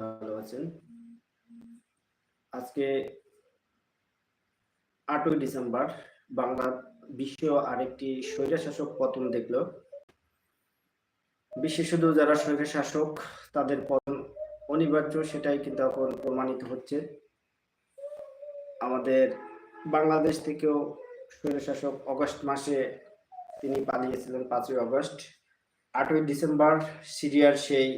ভালো আছেন। আজকে আটই ডিসেম্বর, বাংলা বিশ্ব আরেকটি স্বৈরশাসক পতন দেখল। বিশ্বে শুধু যারা স্বৈরশাসক, তাদের পতন অনিবার্য, সেটাই কিন্তু এখন প্রমাণিত হচ্ছে। আমাদের বাংলাদেশ থেকেও স্বৈরশাসক অগস্ট মাসে তিনি পালিয়েছিলেন পাঁচই অগস্ট। আটই ডিসেম্বর, সিরিয়ার সেই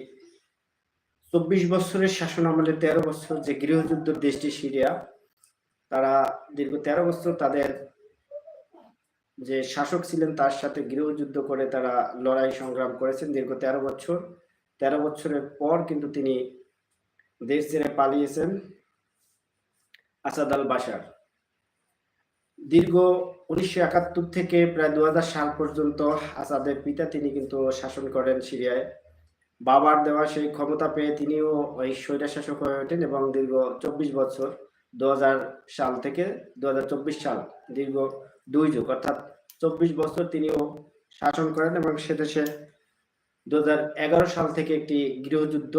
চব্বিশ বছরের শাসন আমলে তেরো বছর যে গৃহযুদ্ধ দেশটি সিরিয়া, তারা দীর্ঘ তেরো বছর তাদের যে শাসক ছিলেন তার সাথে গৃহযুদ্ধ করে তারা লড়াই সংগ্রাম করেছেন দীর্ঘ তেরো বছর। তেরো বছরের পর কিন্তু তিনি দেশ ছেড়ে পালিয়েছেন আসাদ আল বাসার দীর্ঘ উনিশশো একাত্তর থেকে প্রায় দু হাজার সাল পর্যন্ত আসাদের পিতা তিনি কিন্তু শাসন করেন সিরিয়ায়। বাবার দেওয়া সেই ক্ষমতা পেয়ে তিনিও ওই স্বৈরাশাসক হয়ে ওঠেন এবং দীর্ঘ চব্বিশ বছর দু হাজার সাল থেকে দু হাজার চব্বিশ সাল দীর্ঘ দুই যুগ, অর্থাৎ চব্বিশ বছর তিনিও শাসন করেন এবং সে দেশে দু হাজার এগারো সাল থেকে একটি গৃহযুদ্ধ,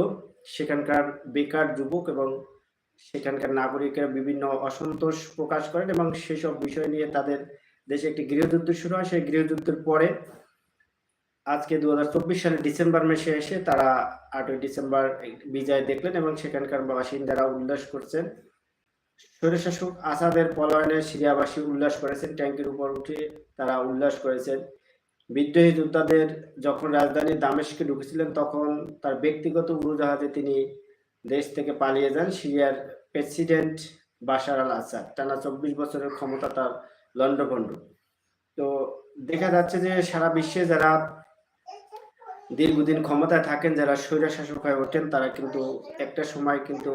সেখানকার বেকার যুবক এবং সেখানকার নাগরিকেরা বিভিন্ন অসন্তোষ প্রকাশ করেন এবং সেসব বিষয় নিয়ে তাদের দেশে একটি গৃহযুদ্ধ শুরু হয়। সেই গৃহযুদ্ধের পরে আজকে দুহাজার চব্বিশ সালের ডিসেম্বর মাসে এসে তারা আটই ডিসেম্বর বিজয় দেখলেন এবং সেখানকার বাসিন্দারা উল্লাস করছেন। স্বৈরশাসক আসাদের পলায়নে সিরিয়াবাসী উল্লাস করেছেন, ট্যাঙ্কের উপর উঠে তারা উল্লাস করেছেন। বিদ্রোহী যোদ্ধাদের যখন রাজধানী দামেশকে ঢুকেছিলেন, তখন তার ব্যক্তিগত উড়োজাহাজে তিনি দেশ থেকে পালিয়ে যান, সিরিয়ার প্রেসিডেন্ট বাশার আল আসাদ টানা চব্বিশ বছরের ক্ষমতা তার লন্ডভন্ড তো দেখা যাচ্ছে যে সারা বিশ্বে যারা দীর্ঘদিন ক্ষমতায় থাকেন, যারা স্বৈর শাসক হয়ে ওঠেন, তারা কিন্তু একটা সময় কিন্তু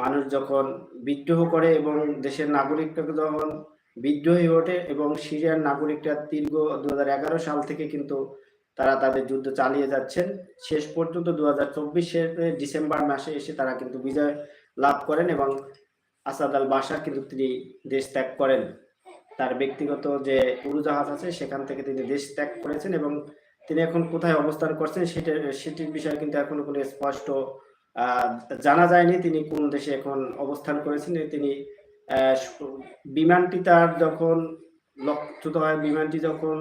মানুষ যখন বিদ্রোহ করে এবং দেশের নাগরিকরা যখন বিদ্রোহী ওঠে এবং সিরিয়ার নাগরিকরা দীর্ঘ দু হাজার এগারো সাল থেকে কিন্তু তারা তাদের যুদ্ধ চালিয়ে যাচ্ছেন। শেষ পর্যন্ত দু হাজার ডিসেম্বর মাসে এসে তারা কিন্তু বিজয় লাভ করেন এবং আসাদ আল বাসা কিন্তু তিনি দেশ ত্যাগ করেন। তার ব্যক্তিগত যে উড়োজাহাজ আছে, সেখান থেকে তিনি দেশ ত্যাগ করেছেন এবং তিনি এখন কোথায় অবস্থান করছেন সেটা, সেটির বিষয়ে কিন্তু এখনও কোনো স্পষ্ট জানা যায়নি। তিনি কোন দেশে এখন অবস্থান করেছেন। তিনি বিমানটি তার যখন লক্ষ্যত হয়, বিমানটি যখন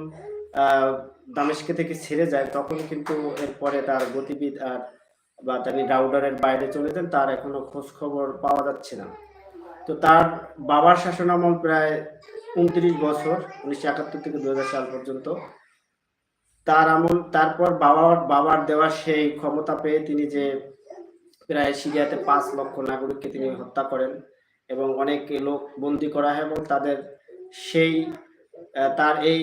দামেস্কে থেকে ছেড়ে যায়, তখন কিন্তু এরপরে তার গতিবিদ আর, বা তিনি রাউডারের বাইরে চলে যান, তার এখনও খোঁজ খবর পাওয়া যাচ্ছে না। তো তার বাবার শাসনামল প্রায় উনত্রিশ বছর, উনিশশো একাত্তর থেকে দু হাজার সাল পর্যন্ত। তার আমল, তারপর বাবার বাবার দেওয়া সেই ক্ষমতা পেয়ে তিনি যে প্রায় সিরিয়াতে পাঁচ লক্ষ নাগরিককে তিনি হত্যা করেন এবং অনেক লোক বন্দি করা হয় এবং তাদের সেই তার এই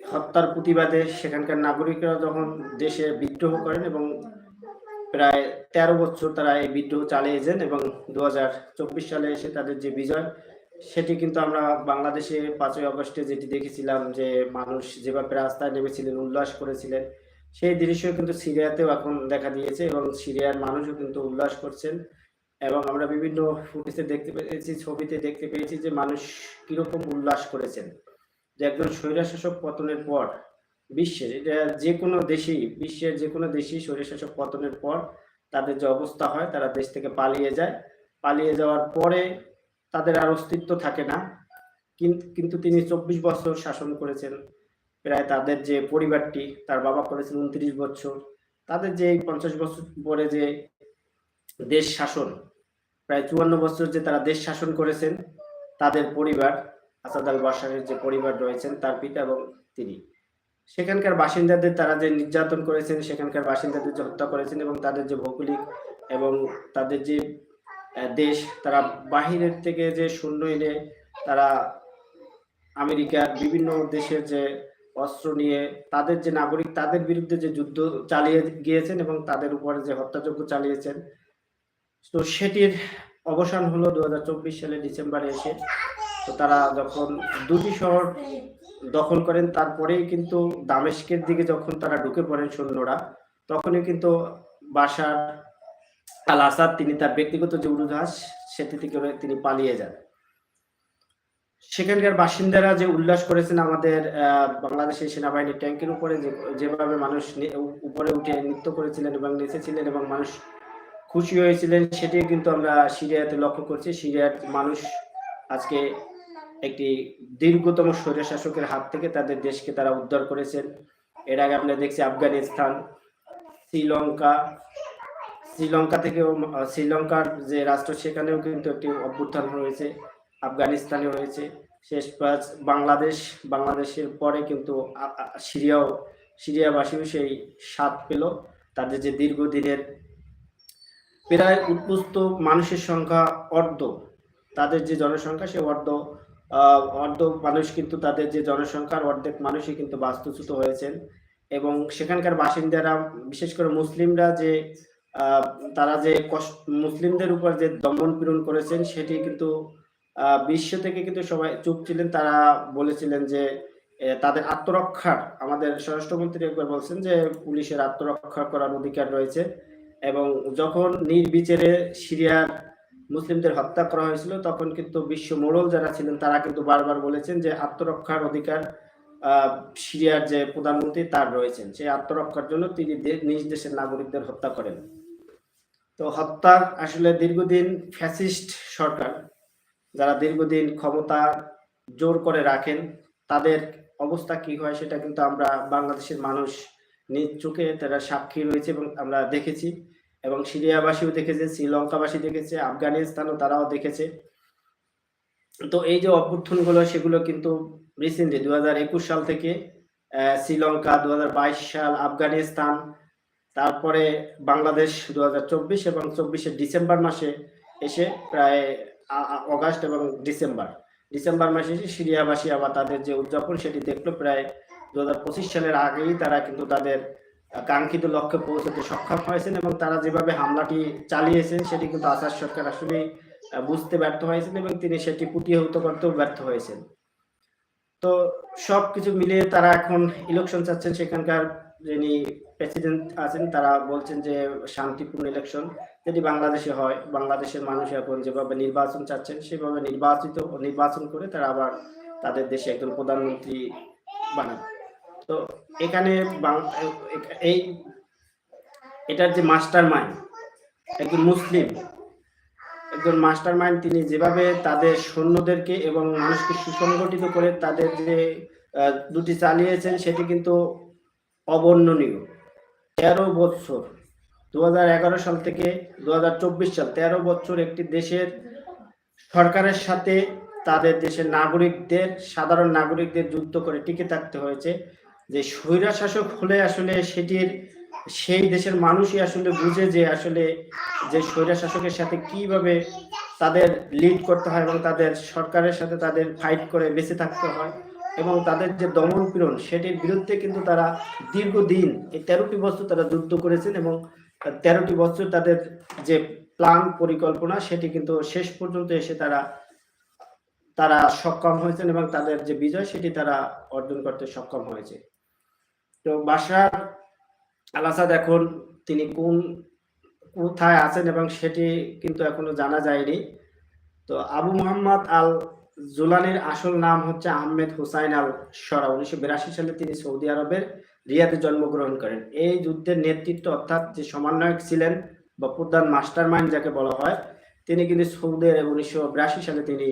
হত্যার প্রতিবাদে সেখানকার নাগরিকরা যখন দেশে বিদ্রোহ করেন এবং প্রায় তেরো বছর তারা এই বিদ্রোহ চালিয়ে যান এবং দু হাজার চব্বিশ সালে এসে তাদের যে বিজয় সেটি কিন্তু আমরা বাংলাদেশে পাঁচই অগস্টে যেটি দেখেছিলাম যে মানুষ যেভাবে রাস্তায় নেমেছিলেন, উল্লাস করেছিলেন, সেই দৃশ্য কিন্তু সিরিয়াতেও এখন দেখা দিয়েছে এবং সিরিয়ার মানুষও কিন্তু উল্লাস করছেন। এবং আমরা বিভিন্ন ফুটেজে দেখতে পেয়েছি, ছবিতে দেখতে পেয়েছি যে মানুষ কীরকম উল্লাস করেছেন। যে একজন স্বৈরশাসক পতনের পর বিশ্বের এটা যে কোনো দেশেই, বিশ্বের যে কোনো দেশেই স্বৈরশাসক পতনের পর তাদের যে অবস্থা হয়, তারা দেশ থেকে পালিয়ে যায়। পালিয়ে যাওয়ার পরে তাদের আর অস্তিত্ব থাকে না। কিন্তু তিনি চব্বিশ বছর শাসন করেছেন। প্রায় তাদের যে পরিবারটি, তার বাবা করেছেন উনত্রিশ বছর। তাদের যে পঞ্চাশ বছর পরে যে দেশ শাসন, প্রায় চুয়ান্ন বছর যে তারা দেশ শাসন করেছেন, তাদের পরিবার, আসাদ আল বাসারের যে পরিবার রয়েছেন, তার পিতা এবং তিনি। সেখানকার বাসিন্দাদের তারা যে নির্যাতন করেছেন, সেখানকার বাসিন্দাদের যে হত্যা করেছেন এবং তাদের যে ভৌগোলিক এবং তাদের যে দেশ, তারা বাহিরের থেকে যে সৈন্য এনে তারা আমেরিকার বিভিন্ন দেশের যে অস্ত্র নিয়ে তাদের যে নাগরিক, তাদের বিরুদ্ধে যে যুদ্ধ চালিয়ে গিয়েছেন এবং তাদের উপরে যে হত্যাযজ্ঞ চালিয়েছেন। তো সেটির অবসান হলো দু হাজার চব্বিশ সালে ডিসেম্বরে এসে। তো তারা যখন দুটি শহর দখল করেন, তারপরেই কিন্তু দামেস্কের দিকে যখন তারা ঢুকে পড়েন সৈন্যরা, তখনই কিন্তু বাসার আল আসাদ, তিনি তার ব্যক্তিগত যে উড়োজাহাজ সেটি থেকে তিনি পালিয়ে যান। সেখানকার বাসিন্দারা যে উল্লাস করেছেন আমাদের বাংলাদেশের সেনাবাহিনীর ট্যাঙ্কের উপরে যেভাবে মানুষ উপরে উঠে নৃত্য করেছিলেন এবং নেচেছিলেন এবং মানুষ খুশি হয়েছিলেন সেটি কিন্তু আমরা সিরিয়াতে লক্ষ্য করছি। সিরিয়ার মানুষ আজকে একটি দীর্ঘতম স্বৈর শাসকের হাত থেকে তাদের দেশকে তারা উদ্ধার করেছেন। এর আগে আমরা দেখছি আফগানিস্তান, শ্রীলঙ্কা শ্রীলঙ্কা থেকেও শ্রীলঙ্কার যে রাষ্ট্র সেখানেও কিন্তু একটি অভ্যুত্থান হয়েছে, আফগানিস্তানে হয়েছে। শেষ পাঁচ বাংলাদেশ, বাংলাদেশের পরে কিন্তু সিরিয়াও, সিরিয়াবাসীও সেই স্বাদ পেল। তাদের যে দীর্ঘদিনের প্রায় উদ্বুস্ত মানুষের সংখ্যা অর্ধ, তাদের যে জনসংখ্যা সে অর্ধ অর্ধ মানুষ কিন্তু তাদের যে জনসংখ্যার অর্ধেক মানুষই কিন্তু বাস্তুচ্যুত হয়েছেন। এবং সেখানকার বাসিন্দারা, বিশেষ করে মুসলিমরা যে তারা যে মুসলিমদের উপর যে দমন পীড়ন করেছেন, সেটি কিন্তু বিশ্ব থেকে কিন্তু সবাই চুপ ছিলেন। তারা বলেছিলেন যে তাদের আত্মরক্ষার, আমাদের স্বরাষ্ট্রমন্ত্রী একবার বলছেন যে, পুলিশের আত্মরক্ষা করার অধিকার রয়েছে এবং যখন নির্বিচারে সিরিয়ার মুসলিমদের হত্যা করা হয়েছিল, তখন কিন্তু বিশ্ব মোড়ল যারা ছিলেন, তারা কিন্তু বারবার বলেছেন যে, আত্মরক্ষার অধিকার সিরিয়ার যে প্রধানমন্ত্রী, তার রয়েছেন। সেই আত্মরক্ষার জন্য তিনি নিজ দেশের নাগরিকদের হত্যা করেন। তো হত্যা আসলে দীর্ঘদিন ফ্যাসিস্ট সরকার, যারা দীর্ঘদিন ক্ষমতা জোর করে রাখেন, তাদের অবস্থা কি হয় সেটা কিন্তু আমরা বাংলাদেশের মানুষ নিজ চোখে তারা সাক্ষী রয়েছে এবং আমরা দেখেছি। এবং সিরিয়াবাসীও দেখেছে, শ্রীলঙ্কাবাসী দেখেছে, আফগানিস্তানও তারাও দেখেছে। তো এই যে অভ্যুত্থানগুলো, সেগুলো কিন্তু রিসেন্টলি দু হাজার একুশ সাল থেকে শ্রীলঙ্কা দু হাজার বাইশ সাল আফগানিস্তান তারপরে বাংলাদেশ দু হাজার চব্বিশ এবং চব্বিশের ডিসেম্বর মাসে এসে প্রায় অগাস্ট এবং ডিসেম্বর। ডিসেম্বর মাসে এসে সিরিয়াবাসী আবার তাদের যে উদযাপন সেটি দেখল প্রায় দু হাজার পঁচিশ সালের আগেই তারা কিন্তু তাদের কাঙ্ক্ষিত লক্ষ্যে পৌঁছতে সক্ষম হয়েছেন এবং তারা যেভাবে হামলাটি চালিয়েছেন সেটি কিন্তু আসাদ সরকার আসলেই বুঝতে ব্যর্থ হয়েছেন এবং তিনি সেটি প্রতিহত করতেও ব্যর্থ হয়েছেন। তো সব কিছু মিলিয়ে তারা এখন ইলেকশন চাচ্ছেন সেখানকার যিনি প্রেসিডেন্ট আছেন, তারা বলছেন যে শান্তিপূর্ণ ইলেকশন যদি বাংলাদেশে হয়, বাংলাদেশের মানুষ এখন যেভাবে নির্বাচন চাচ্ছেন, সেভাবে নির্বাচিত নির্বাচন করে তারা আবার তাদের দেশে একজন প্রধানমন্ত্রী বানান তো এখানে এই এটার যে মাস্টার মাইন্ড একজন মুসলিম, একজন মাস্টার মাইন্ড তিনি যেভাবে তাদের সৈন্যদেরকে এবং মানুষকে সুসংগঠিত করে তাদের যে দুটি চালিয়েছেন, সেটি কিন্তু অবর্ণনীয়। তেরো বছর দু সাল থেকে দু হাজার চব্বিশ সাল, তেরো বছর একটি দেশের সরকারের সাথে তাদের দেশের নাগরিকদের, সাধারণ নাগরিকদের যুদ্ধ করে টিকে থাকতে হয়েছে। যে স্বৈরা শাসক হলে আসলে সেটির, সেই দেশের মানুষই আসলে বুঝে যে আসলে যে স্বৈরা শাসকের সাথে কীভাবে তাদের লিড করতে হয় এবং তাদের সরকারের সাথে তাদের ফাইট করে বেঁচে থাকতে হয়। এবং তাদের যে দমন পীড়ন সেটির বিরুদ্ধে কিন্তু তারা দীর্ঘদিন এই তেরোটি বছর তারা যুদ্ধ করেছেন এবং তেরোটি বছর তাদের যে প্ল্যান পরিকল্পনা সেটি কিন্তু শেষ পর্যন্ত এসে তারা তারা সক্ষম হয়েছেন এবং তাদের যে বিজয় সেটি তারা অর্জন করতে সক্ষম হয়েছে। তো বাসার আল আসাদ এখন তিনি কোন, কোথায় আছেন এবং সেটি কিন্তু এখনও জানা যায়নি। তো আবু মোহাম্মদ আল জুলানির আসল নাম হচ্ছে আহমেদ হুসাইন আল সরা উনিশশো বিরাশি সালে তিনি সৌদি আরবের রিয়াদে জন্মগ্রহণ করেন। এই যুদ্ধের নেতৃত্ব অর্থাৎ যে সমন্বয়ক ছিলেন বা প্রধান মাস্টার মাইন্ড যাকে বলা হয়, তিনি কিন্তু সৌদি আরব উনিশশো বিরাশি সালে তিনি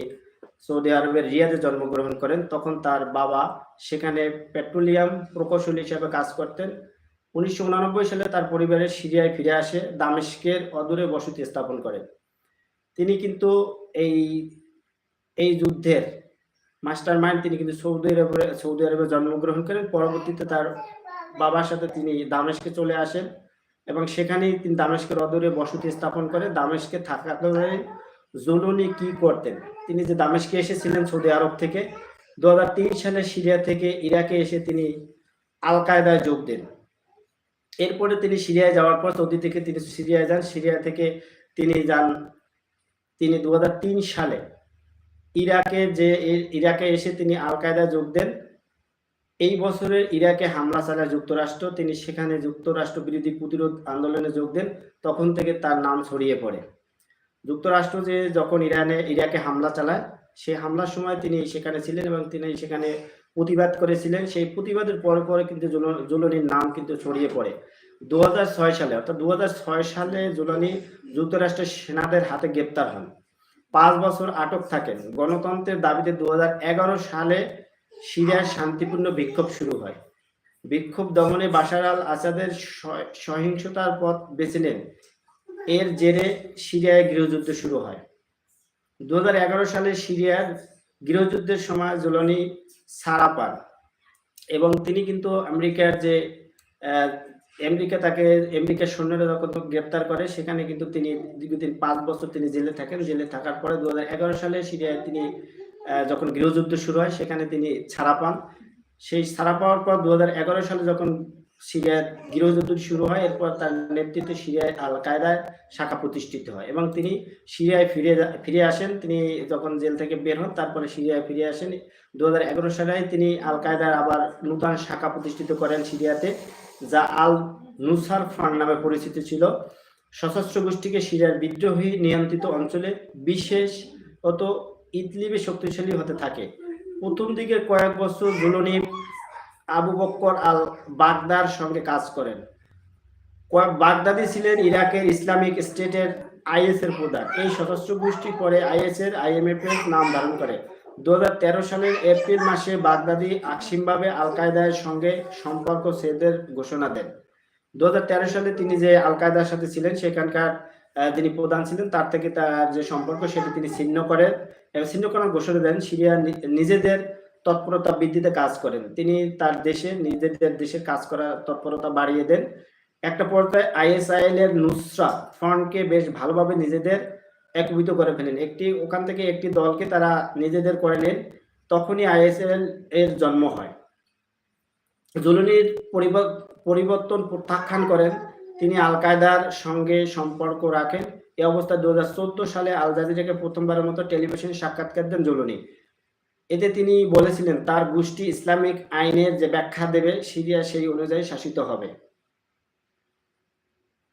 সৌদি আরবের রিয়াদে জন্মগ্রহণ করেন। তখন তার বাবা সেখানে পেট্রোলিয়াম প্রকৌশলী হিসেবে কাজ করতেন। উনিশশো সালে তার পরিবারের সিরিয়ায় ফিরে আসে, দামেস্কের অদূরে বসতি স্থাপন করেন তিনি কিন্তু এই এই যুদ্ধের মাস্টার মাইন্ড তিনি কিন্তু সৌদি আরবে সৌদি আরবে জন্মগ্রহণ করেন। পরবর্তীতে তার বাবার সাথে তিনি দামেশকে চলে আসেন এবং সেখানেই তিনি দামেস্কের অদূরে বসতি স্থাপন করে দামেস্কে থাকাকালীন জুলুনি কি করতেন? তিনি যে দামেশকে এসেছিলেন সৌদি আরব থেকে দু হাজার তিন সালে সিরিয়া থেকে ইরাকে এসে তিনি আল কায়দায় যোগ দেন। এরপরে তিনি সিরিয়ায় যাওয়ার পর সৌদি থেকে তিনি সিরিয়ায় যান। সিরিয়া থেকে তিনি যান, তিনি দু হাজার তিন সালে ইরাকে যে ইরাকে এসে তিনি আল কায়দায় যোগ দেন। এই বছরের ইরাকে হামলা চালায় যুক্তরাষ্ট্র। তিনি সেখানে যুক্তরাষ্ট্র বিরোধী প্রতিরোধ আন্দোলনে যোগ দেন। তখন থেকে তার নাম ছড়িয়ে পড়ে। যুক্তরাষ্ট্র যে যখন ইরানে, ইরাকে হামলা চালায় সেই হামলার সময় তিনি সেখানে ছিলেন এবং তিনি সেখানে প্রতিবাদ করেছিলেন। সেই প্রতিবাদের পরে পরে কিন্তু জুল- জুলনির নাম কিন্তু ছড়িয়ে পড়ে। দু হাজার ছয় সালে, অর্থাৎ দু হাজার ছয় সালে জুলানি যুক্তরাষ্ট্রের সেনাদের হাতে গ্রেপ্তার হন। পাঁচ বছর আটক থাকেন। গণতন্ত্রের দাবিতে দু হাজার এগারো সালে সিরিয়ার শান্তিপূর্ণ বিক্ষোভ শুরু হয়। বিক্ষোভ দমনে বাশার আল আসাদের সহিংসতার পথ বেছে নেন। এর জেরে সিরিয়ায় গৃহযুদ্ধ শুরু হয়। দু হাজার এগারো সালে সিরিয়ার গৃহযুদ্ধের সময় জুলনি ছাড়া পান এবং তিনি কিন্তু আমেরিকার যে আমেরিকা তাকে আমেরিকার সৈন্যরা যখন গ্রেপ্তার করে, সেখানে কিন্তু তিনি দীর্ঘদিন, পাঁচ বছর তিনি জেলে থাকেন। জেলে থাকার পরে দু হাজার এগারো সালে সিরিয়ায় তিনি যখন গৃহযুদ্ধ শুরু হয়, সেখানে তিনি ছাড়া পান। সেই ছাড়া পাওয়ার পর দু হাজার এগারো সালে যখন সিরিয়ার গৃহযুদ্ধ শুরু হয়, এরপর তার নেতৃত্বে সিরিয়ায় আল কায়দায় শাখা প্রতিষ্ঠিত হয় এবং তিনি সিরিয়ায় ফিরে ফিরে আসেন। তিনি যখন জেল থেকে বের হন, তারপরে সিরিয়ায় ফিরে আসেন। দু হাজার এগারো সালে তিনি আল কায়দার আবার নূতন শাখা প্রতিষ্ঠিত করেন সিরিয়াতে। যা আল নুসার ফান্ড নামে পরিচিত ছিল। সশস্ত্র গোষ্ঠীকে সিরিয়ার বিদ্রোহী নিয়ন্ত্রিত অঞ্চলে বিশেষত ইদলিবে শক্তিশালী হতে থাকে। প্রথম দিকে কয়েক বছর জুলনি আবু বক্কর আল বাগদার সঙ্গে কাজ করেন। বাগদাদি ছিলেন ইরাকের ইসলামিক স্টেটের আইএস এর প্রধান। এই সশস্ত্র গোষ্ঠী পরে আইএস এর আইএমএফ এর নাম ধারণ করে। দু সালের এপ্রিল মাসে বাগদাদি আকসিমভাবে আল কায়দার সঙ্গে সম্পর্ক ছেদের ঘোষণা দেন। দুহাজার তেরো সালে তিনি যে আল কায়দার সাথে ছিলেন, সেখানকার যিনি প্রধান ছিলেন, তার থেকে তার যে সম্পর্ক সেটি তিনি ছিন্ন করেন এবং ছিন্ন করার ঘোষণা দেন, সিরিয়া নিজেদের তৎপরতা বৃদ্ধিতে কাজ করেন। তিনি তার দেশে, নিজেদের দেশে কাজ করার তৎপরতা বাড়িয়ে দেন। একটা পর্যায়ে আইএসআইএল এর নুসরা ফ্রন্টকে বেশ ভালোভাবে নিজেদের একীভূত করে ফেলেন। একটি, ওখান থেকে একটি দলকে তারা নিজেদের করে নেন, তখনই আইএসএল এর জন্ম হয়। জুলুনির পরিব- পরিবর্তন প্রত্যাখ্যান করেন। তিনি আল কায়দার সঙ্গে সম্পর্ক রাখেন। এ অবস্থায় দু হাজার চোদ্দ সালে আল জাজিরাকে প্রথমবারের মতো টেলিভিশনে সাক্ষাৎকার দেন জুলুনি। এতে তিনি বলেছিলেন, তার গোষ্ঠী ইসলামিক আইনের যে ব্যাখ্যা দেবে, সিরিয়া সেই অনুযায়ী শাসিত হবে।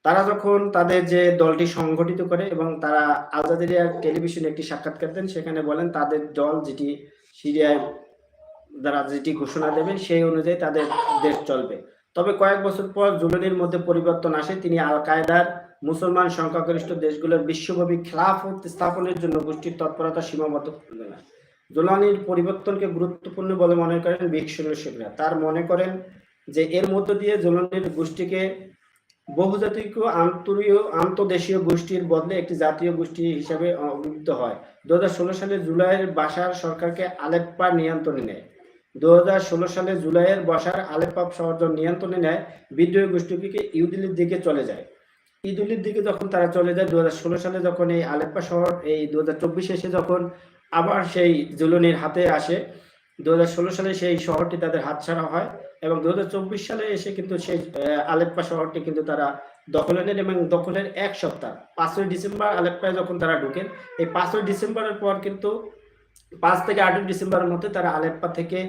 তারা যখন তাদের যে দলটি সংগঠিত করে এবং তারা আল টেলিভিশনে একটি সাক্ষাৎকার দেন, সেখানে বলেন তাদের দল যেটি সিরিয়ায় যারা যেটি ঘোষণা দেবেন সেই অনুযায়ী তাদের দেশ চলবে। তবে কয়েক বছর পর জুলনির মধ্যে পরিবর্তন আসে। তিনি আল কায়দার মুসলমান সংখ্যাগরিষ্ঠ দেশগুলোর বিশ্বব্যাপী খেলাফত স্থাপনের জন্য গোষ্ঠীর তৎপরতা সীমাবদ্ধ করবে না। জোলানির পরিবর্তনকে গুরুত্বপূর্ণ বলে মনে করেন বিশ্বরা তার মনে করেন যে এর মধ্য দিয়ে জোলানির গোষ্ঠীকে বহুজাতিক আন্তরীয়, আন্তদেশীয় গোষ্ঠীর বদলে একটি জাতীয় গোষ্ঠী হিসাবে অভিহিত হয়। দুহাজার ষোলো সালে জুলাইয়ের বাসার সরকারকে আলেপ্পা নিয়ন্ত্রণে নেয়। দু হাজার ষোলো সালে জুলাইয়ের বাসার আলেপ্পা শহর নিয়ন্ত্রণে নেয়, বিদ্রোহী গোষ্ঠীকে ইউদিলির দিকে চলে যায়? ইদুলির দিকে যখন তারা চলে যায়, দুহাজার ষোলো সালে যখন এই আলেপ্পা শহর, এই দু এসে যখন আবার সেই জুলনির হাতে আসে দু হাজার ষোলো সালে সেই শহরটি তাদের হাতছাড়া হয়। এবং দু হাজার চব্বিশ সালে এসে কিন্তু সেই আলেপ্পা শহরটি কিন্তু তারা দখলে নেন এবং দখলের এক সপ্তাহ, পাঁচই ডিসেম্বর আলেপ্পায় যখন তারা ঢুকেন, এই পাঁচই ডিসেম্বরের পর কিন্তু পাঁচ থেকে আটই ডিসেম্বরের মধ্যে তারা আলেপ্পা থেকে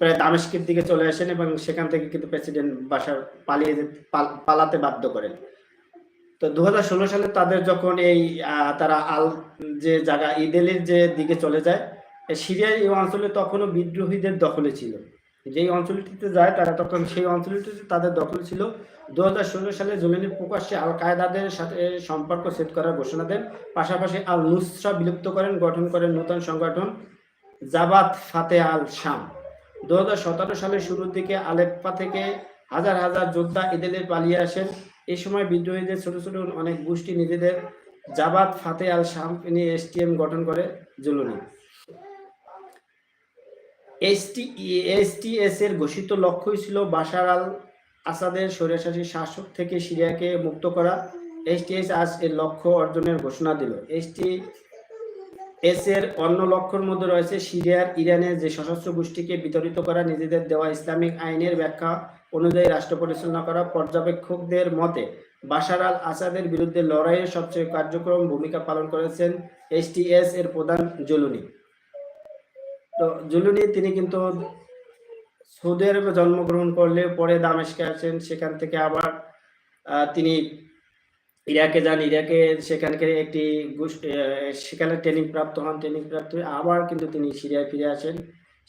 প্রায় দামেস্কের দিকে চলে আসেন এবং সেখান থেকে কিন্তু প্রেসিডেন্ট বাসার পালিয়ে পালাতে বাধ্য করেন। তো দু হাজার ষোলো সালে তাদের যখন এই তারা আল, যে জায়গা ইদেলের যে দিকে চলে যায় সিরিয়ার এই অঞ্চলে তখনও বিদ্রোহীদের দখলে ছিল। যেই অঞ্চলটিতে যায়, তারা তখন সেই অঞ্চলটিতে তাদের দখল ছিল। দু হাজার ষোলো সালে জমিনের প্রকাশ্যে আল কায়দাদের সাথে সম্পর্ক সেট করার ঘোষণা দেন। পাশাপাশি আল নুসরা বিলুপ্ত করেন, গঠন করেন নতুন সংগঠন জাবাত ফাতে আল শাম দু হাজার সতেরো সালের শুরুর দিকে আলেপ্পা থেকে হাজার হাজার যোদ্ধা ইদেলে পালিয়ে আসেন। এই সময় বিদ্রোহীদের ছোট ছোট অনেক গোষ্ঠী নিজেদের জাবাত ফাতে আল শাম নিয়ে এসটিএম গঠন করে জুলুনি এসটিএস এর ঘোষিত লক্ষ্যই ছিল বাশার আল আসাদের স্বৈরাচারী শাসক থেকে সিরিয়াকে মুক্ত করা। এসটিএস আজ এর লক্ষ্য অর্জনের ঘোষণা দিল। এসটি এস এর অন্য লক্ষ্যের মধ্যে রয়েছে সিরিয়ার ইরানের যে সশস্ত্র গোষ্ঠীকে বিতরিত করা, নিজেদের দেওয়া ইসলামিক আইনের ব্যাখ্যা অনুযায়ী রাষ্ট্র পরিচালনা করা। পর্যবেক্ষকদের মতে, বাশার আল আসাদের বিরুদ্ধে লড়াইয়ের সবচেয়ে কার্যক্রম ভূমিকা পালন করেছেন এসটিএস এর প্রধান জুলুনি তো জুলুনি, তিনি কিন্তু সৌদি আরবে জন্মগ্রহণ করলে পরে দামেশকে আসেন সেখান থেকে আবার তিনি ইরাকে যান। ইরাকে সেখানকার একটি সেখানে ট্রেনিং প্রাপ্ত হন। ট্রেনিং প্রাপ্ত হয়ে আবার কিন্তু তিনি সিরিয়ায় ফিরে আসেন।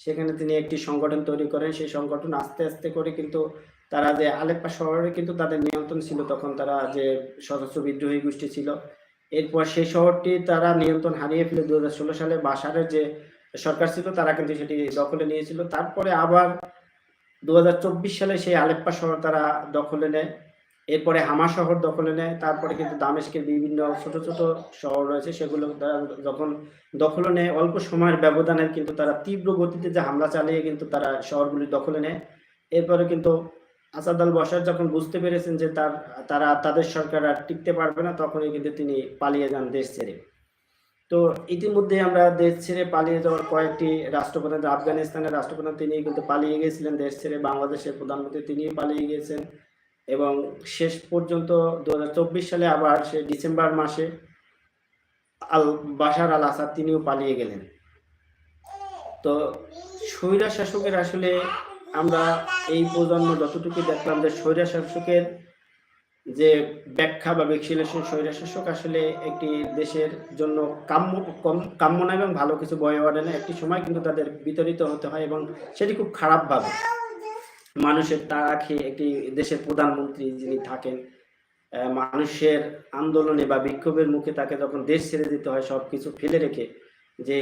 সেখানে তিনি একটি সংগঠন তৈরি করেন। সেই সংগঠন আস্তে আস্তে করে কিন্তু তারা যে আলেপ্পা শহরে কিন্তু তাদের নিয়ন্ত্রণ ছিল, তখন তারা যে সশস্ত্র বিদ্রোহী গোষ্ঠী ছিল। এরপর সেই শহরটি তারা নিয়ন্ত্রণ হারিয়ে ফেলে। দুই হাজার ষোলো সালে বাসারের যে সরকার ছিল, তারা কিন্তু সেটি দখলে নিয়েছিল। তারপরে আবার দুহাজার চব্বিশ সালে সেই আলেপ্পা শহর তারা দখলে নেয়। এরপরে হামা শহর দখলে নেয়। তারপরে কিন্তু দামেস্কের বিভিন্ন ছোট ছোট শহর রয়েছে, সেগুলো তারা যখন দখলে নেয়, অল্প সময়ের ব্যবধানে কিন্তু তারা তীব্র গতিতে যে হামলা চালিয়ে কিন্তু তারা শহরগুলি দখলে নেয়। এরপরে কিন্তু আসাদ আল বসার যখন বুঝতে পেরেছেন যে তার, তারা, তাদের সরকার আর টিকতে পারবে না, তখনই কিন্তু তিনি পালিয়ে যান দেশ ছেড়ে। তো ইতিমধ্যে আমরা দেশ ছেড়ে পালিয়ে যাওয়ার কয়েকটি রাষ্ট্রপ্রধান, আফগানিস্তানের রাষ্ট্রপ্রধান তিনি কিন্তু পালিয়ে গিয়েছিলেন দেশ ছেড়ে বাংলাদেশের প্রধানমন্ত্রী তিনি পালিয়ে গিয়েছেন এবং শেষ পর্যন্ত দু হাজার চব্বিশ সালে আবার সে ডিসেম্বর মাসে আল বাশার আল আসাদ তিনিও পালিয়ে গেলেন। তো স্বৈরা শাসকের আসলে আমরা এই প্রজন্ম যতটুকু দেখলাম যে স্বৈরা শাসকের যে ব্যাখ্যা বা বিশ্লেষণ স্বৈরা শাসক আসলে একটি দেশের জন্য কাম্য, কম- কাম্য না এবং ভালো কিছু বয়ে ওঠে না। একটি সময় কিন্তু তাদের বিতরিত হতে হয় এবং সেটি খুব খারাপভাবে। মানুষের তারা খেয়ে একটি দেশের প্রধানমন্ত্রী যিনি থাকেন মানুষের আন্দোলনে বা বিক্ষোভের মুখে তাকে যখন দেশ ছেড়ে দিতে হয় সব কিছু ফেলে রেখে যে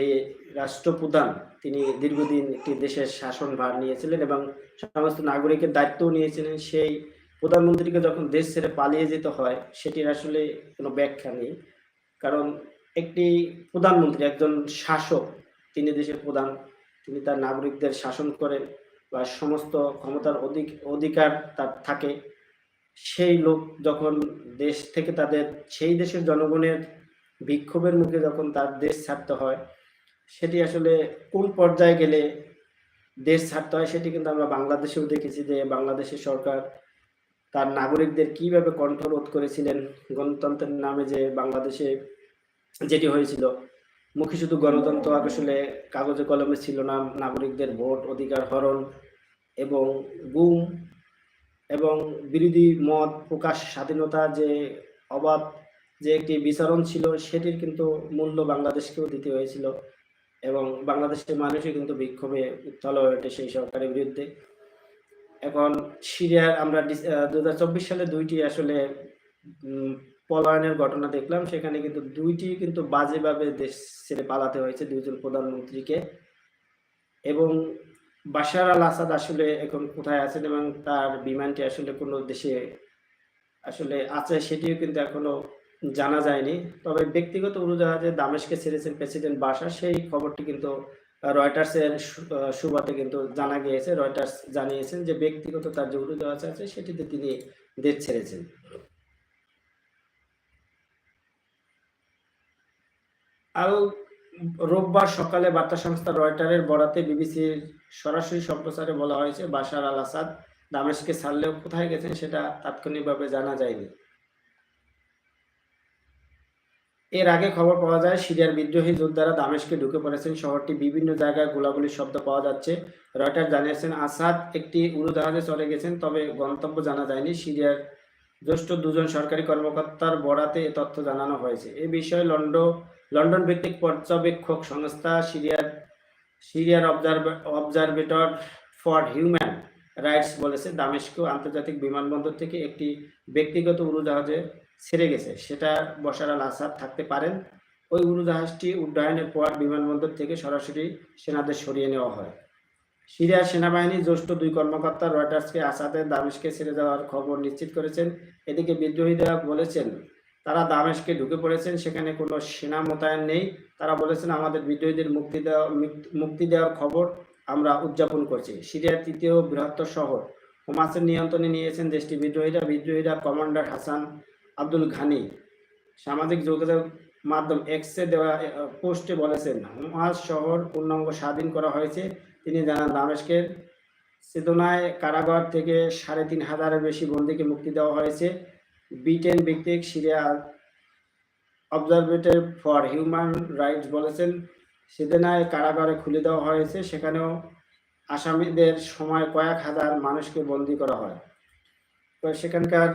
রাষ্ট্রপ্রধান তিনি দীর্ঘদিন একটি দেশের শাসনভার নিয়েছিলেন এবং সমস্ত নাগরিকের দায়িত্বও নিয়েছিলেন, সেই প্রধানমন্ত্রীকে যখন দেশ ছেড়ে পালিয়ে যেতে হয়, সেটির আসলে কোনো ব্যাখ্যা নেই। কারণ একটি প্রধানমন্ত্রী, একজন শাসক, তিনি দেশের প্রধান, তিনি তার নাগরিকদের শাসন করেন বা সমস্ত ক্ষমতার অধিক, অধিকার তার থাকে। সেই লোক যখন দেশ থেকে তাদের, সেই দেশের জনগণের বিক্ষোভের মুখে যখন তার দেশ ছাড়তে হয়, সেটি আসলে কোন পর্যায়ে গেলে দেশ ছাড়তে হয়, সেটি কিন্তু আমরা বাংলাদেশেও দেখেছি যে বাংলাদেশের সরকার তার নাগরিকদের কীভাবে কণ্ঠরোধ করেছিলেন? গণতন্ত্রের নামে যে বাংলাদেশে যেটি হয়েছিল, মুখে শুধু গণতন্ত্র আসলে কাগজে কলমে ছিল না, নাগরিকদের ভোট, অধিকার হরণ এবং গুম এবং বিরোধী মত প্রকাশ, স্বাধীনতা যে অবাধ যে একটি বিচারণ ছিল, সেটির কিন্তু মূল্য বাংলাদেশকেও দিতে হয়েছিল এবং বাংলাদেশের মানুষই কিন্তু বিক্ষোভে উত্থল হয়ে ওঠে সেই সরকারের বিরুদ্ধে। এখন সিরিয়ার আমরা দু হাজার চব্বিশ সালে দুইটি আসলে পলায়নের ঘটনা দেখলাম। সেখানে কিন্তু দুইটি কিন্তু বাজেভাবে দেশ ছেড়ে পালাতে হয়েছে দুইজন প্রধানমন্ত্রীকে। এবং বাশার আল আসাদ আসলে এখন কোথায় আছেন এবং তার বিমানটি আসলে কোনো দেশে আসলে আছে সেটিও কিন্তু এখনও জানা যায়নি। তবে ব্যক্তিগত উড়োজাহাজে দামেশকে ছেড়েছেন প্রেসিডেন্ট বাশার, সেই খবরটি কিন্তু রয়টার্সের সুবাদে কিন্তু জানা গিয়েছে, রয়টার্স জানিয়েছেন যে ব্যক্তিগত তার যে উড়োজাহাজ আছে, সেটিতে তিনি দেশ ছেড়েছেন। রোববার সকালে বার্তা সংস্থা রয়টারের বরাতে বিবিসির সরাসরি সম্প্রচারে বলা হয়েছে, বাশার আল আসাদ দামেশকে ছাড়লেও কোথায় গেছেন সেটা তাৎক্ষণিকভাবে জানা যায়নি। এর আগে খবর পাওয়া যায়, সিরিয়ার বিদ্রোহী যোদ্ধারা দামেশকে ঢুকে পড়েছেন। শহরটি বিভিন্ন জায়গায় গোলাগুলির শব্দ পাওয়া যাচ্ছে। রয়টার জানিয়েছেন, আসাদ একটি উড়োজাহাজে চলে গেছেন, তবে গন্তব্য জানা যায়নি। সিরিয়ার জ্যেষ্ঠ দুজন সরকারি কর্মকর্তার বরাতে এ তথ্য জানানো হয়েছে। এ বিষয়ে লন্ডন লন্ডন ভিত্তিক পর্যবেক্ষক সংস্থা সিরিয়ার সিরিয়ার অবজারভেটর ফর হিউম্যান রাইটস বলেছে দামেস্ক আন্তর্জাতিক বিমানবন্দর থেকে একটি ব্যক্তিগত উড়োজাহাজে ছেড়ে গেছে। সেটা বসার আল আসাদ থাকতে পারেন। ওই উড়োজাহাজটি উড্ডয়নের পর বিমানবন্দর থেকে সরাসরি সেনাদের সরিয়ে নেওয়া হয়। সিরিয়ার সেনাবাহিনীর জ্যেষ্ঠ দুই কর্মকর্তা রয়টার্সকে আসাদের দামেশকে ছেড়ে যাওয়ার খবর নিশ্চিত করেছেন। এদিকে বিদ্রোহীরা বলেছেন, তারা দামেশকে ঢুকে পড়েছেন, সেখানে কোনো সেনা মোতায়েন নেই। তারা বলেছেন, আমাদের বিদ্রোহীদের মুক্তি দেওয়া, মুক্তি দেওয়ার খবর আমরা উদযাপন করছি। সিরিয়ার তৃতীয় বৃহত্তর শহর হোমাসের নিয়ন্ত্রণে নিয়েছেন দেশটি বিদ্রোহীরা। বিদ্রোহীরা কমান্ডার হাসান আব্দুল ঘানি সামাজিক যোগাযোগ মাধ্যম এক্সে দেওয়া পোস্টে বলেছেন হোমাস শহর পূর্ণাঙ্গ স্বাধীন করা হয়েছে। তিনি জানান, দামেস্কের সেদোনায় কারাগার থেকে সাড়ে তিন হাজারের বেশি বন্দীকে মুক্তি দেওয়া হয়েছে। ব্রিটেন ভিত্তিক Syria observatory for human rights বলেছেন, সেদিনায় কারাগারে খুলে দেওয়া হয়েছে। সেখানেও আসামিদের সময় কয়েক হাজার মানুষকে বন্দি করা হয়। তো সেখানকার